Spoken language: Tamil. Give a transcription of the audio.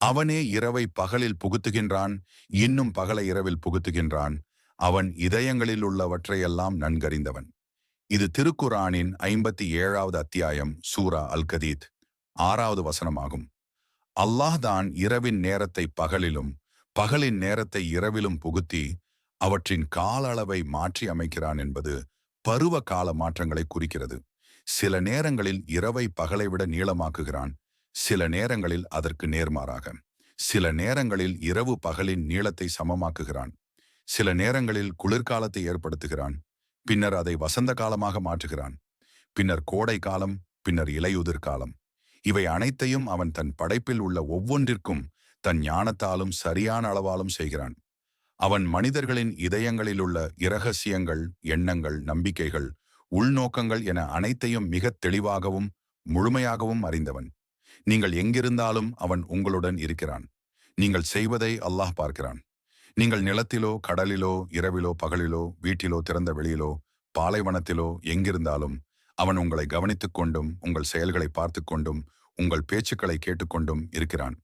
அவனே இரவை பகலில் புகுத்துகின்றான் இன்னும் பகலை இரவில் புகுத்துகின்றான். அவன் இதயங்களில் உள்ளவற்றையெல்லாம் நன்கறிந்தவன். இது திருக்குரானின் ஐம்பத்தி ஏழாவது அத்தியாயம் சூரா அல்கதீத். ஆறாவது வசனமாகும். அல்லாஹ் தான் இரவின் நேரத்தை பகலிலும் பகலின் நேரத்தை இரவிலும் புகுத்தி அவற்றின் கால அளவை மாற்றி அமைக்கிறான் என்பது பருவ கால மாற்றங்களை குறிக்கிறது. சில நேரங்களில் இரவை பகலை விட நீளமாக்குகிறான். சில நேரங்களில் அதற்கு நேர்மாறாக. சில நேரங்களில் இரவு பகலின் நீளத்தை சமமாக்குகிறான். சில நேரங்களில் குளிர்காலத்தை ஏற்படுத்துகிறான். பின்னர் அதை வசந்த காலமாக மாற்றுகிறான். பின்னர் கோடை காலம் பின்னர் இலையுதிர் காலம். இவை அனைத்தையும் அவன் தன் படைப்பில் உள்ள ஒவ்வொன்றிற்கும் தன் ஞானத்தாலும் சரியான அளவாலும் செய்கிறான். அவன் மனிதர்களின் இதயங்களிலுள்ள இரகசியங்கள் எண்ணங்கள் நம்பிக்கைகள் உள்நோக்கங்கள் என அனைத்தையும் மிகத் தெளிவாகவும் முழுமையாகவும் அறிந்தவன். நீங்கள் எங்கிருந்தாலும் அவன் உங்களுடன் இருக்கிறான். நீங்கள் செய்வதை அல்லாஹ் பார்க்கிறான். நீங்கள் நிலத்திலோ கடலிலோ இரவிலோ பகலிலோ வீட்டிலோ திறந்த வெளியிலோ பாலைவனத்திலோ எங்கிருந்தாலும் அவன் உங்களை கவனித்துக் கொண்டும் உங்கள் செயல்களை பார்த்து கொண்டும் உங்கள் பேச்சுக்களை கேட்டுக்கொண்டும் இருக்கிறான்.